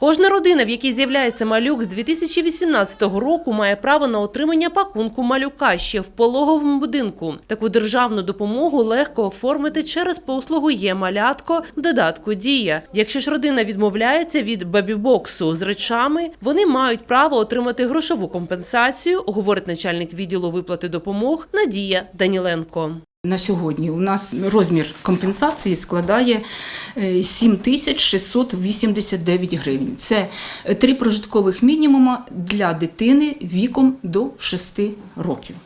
Кожна родина, в якій з'являється малюк з 2018 року, має право на отримання пакунку малюка ще в пологовому будинку. Таку державну допомогу легко оформити через послугу є малятко в додатку Дія. Якщо ж родина відмовляється від бебі-боксу з речами, вони мають право отримати грошову компенсацію, говорить начальник відділу виплати допомог Надія Даніленко. На сьогодні у нас розмір компенсації складає е, 7689 гривень. Це е, три прожиткових мінімума для дитини віком до 6 років.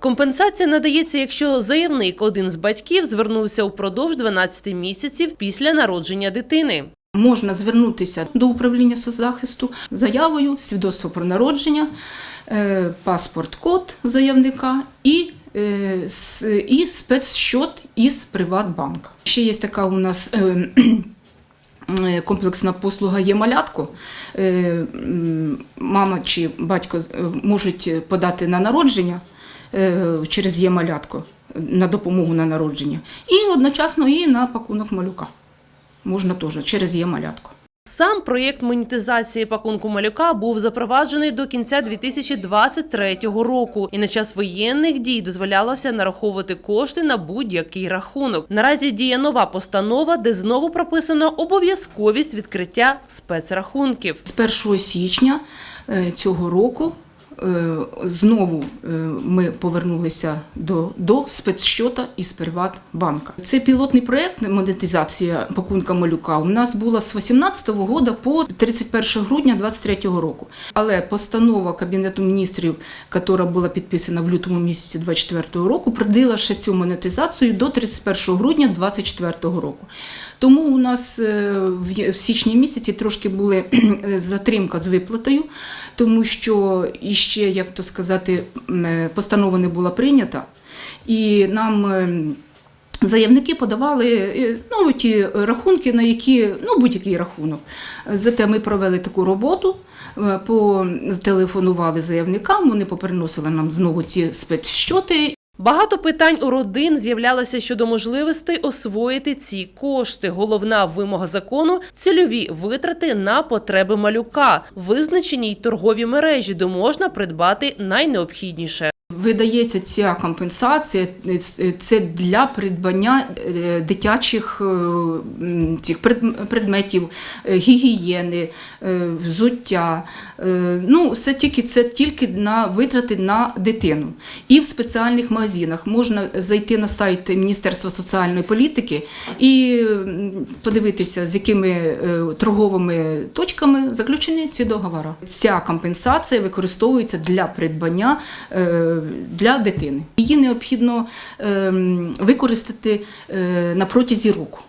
Компенсація надається, якщо заявник один з батьків звернувся упродовж 12 місяців після народження дитини. Можна звернутися до управління соцзахисту заявою, свідоцтво про народження, е, паспорт-код заявника і, е, і спецщот із Приватбанка. Ще є така у нас. е, е, Комплексна послуга є малятко. Е, Мама чи батько е, можуть подати на народження е, через є малятко на допомогу на народження, і одночасно і на пакунок малюка. Можна теж через є малятко. Сам проєкт монетизації пакунку малюка був запроваджений до кінця 2023 року, і на час воєнних дій дозволялося нараховувати кошти на будь-який рахунок. Наразі діє нова постанова, де знову прописано обов'язковість відкриття спецрахунків. З 1 січня е, цього року знову е, ми повернулися до, до спецщота із Приватбанка. Це пілотний проєкт монетизація пакунка малюка. У нас була з 18-го року по 31 грудня 2023 року. Але постанова Кабінету міністрів, яка була підписана в лютому місяці 2024 року, продлила ще цю монетизацію до 31 грудня 2024 року. Тому у нас е, в січні місяці трошки були е, затримка з виплатою, тому що іще, як то сказати, е, постанова не була прийнята, і нам. е, Заявники подавали е, ну, ті рахунки, на які ну будь-який рахунок. Зате ми провели таку роботу, е, потелефонували заявникам, вони поприносили нам знову ці спецщоти, Багато питань у родин з'являлося щодо можливостей освоїти ці кошти. Головна вимога закону цільові витрати на потреби малюка, визначені й торгові мережі, де можна придбати найнеобхідніше. Видається ця компенсація е, це для придбання е, дитячих е, цих предметів е, гігієни, е, взуття. Е, Ну, це тільки це тільки на витрати на дитину. І в спеціальних магазинах можна зайти на сайт Міністерства соціальної політики і подивитися, з якими е, торговими точками заключені ці договори. Ця компенсація використовується для придбання е, для дитини. Її необхідно ем, використати е, на протязі року.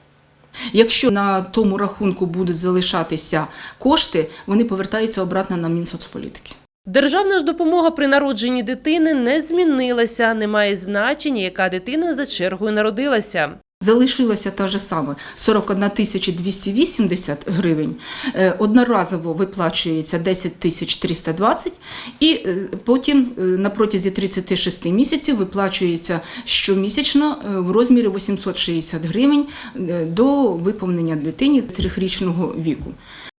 Якщо на тому рахунку будуть залишатися кошти, вони повертаються обратно на Мінсоцполітики. Державна ж допомога при народженні дитини не змінилася. Немає значення, яка дитина за чергою народилася. Залишилася та ж саме 41 тисяча 280 гривень. Е, Одноразово виплачується 10 тисяч 320 і е, потім е, на протязі 36 місяців виплачується щомісячно в розмірі 860 гривень до виповнення дитині трьохрічного віку.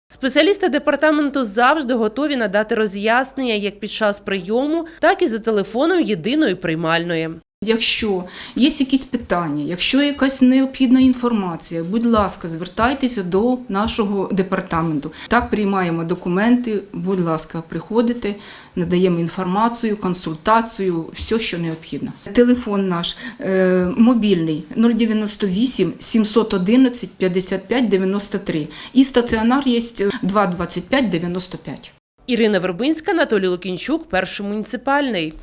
Спеціалісти департаменту завжди готові надати роз'яснення як під час прийому, так і за телефоном єдиної приймальної. Якщо є якісь питання, якщо якась необхідна інформація, будь ласка, звертайтеся до нашого департаменту. Так приймаємо документи, будь ласка, приходите, надаємо інформацію, консультацію, все, що необхідно. Телефон наш е, мобільний 098 711 55 93 і стаціонар є 225 95. Ірина Вербинська, Анатолій Лукінчук, перший муніципальний.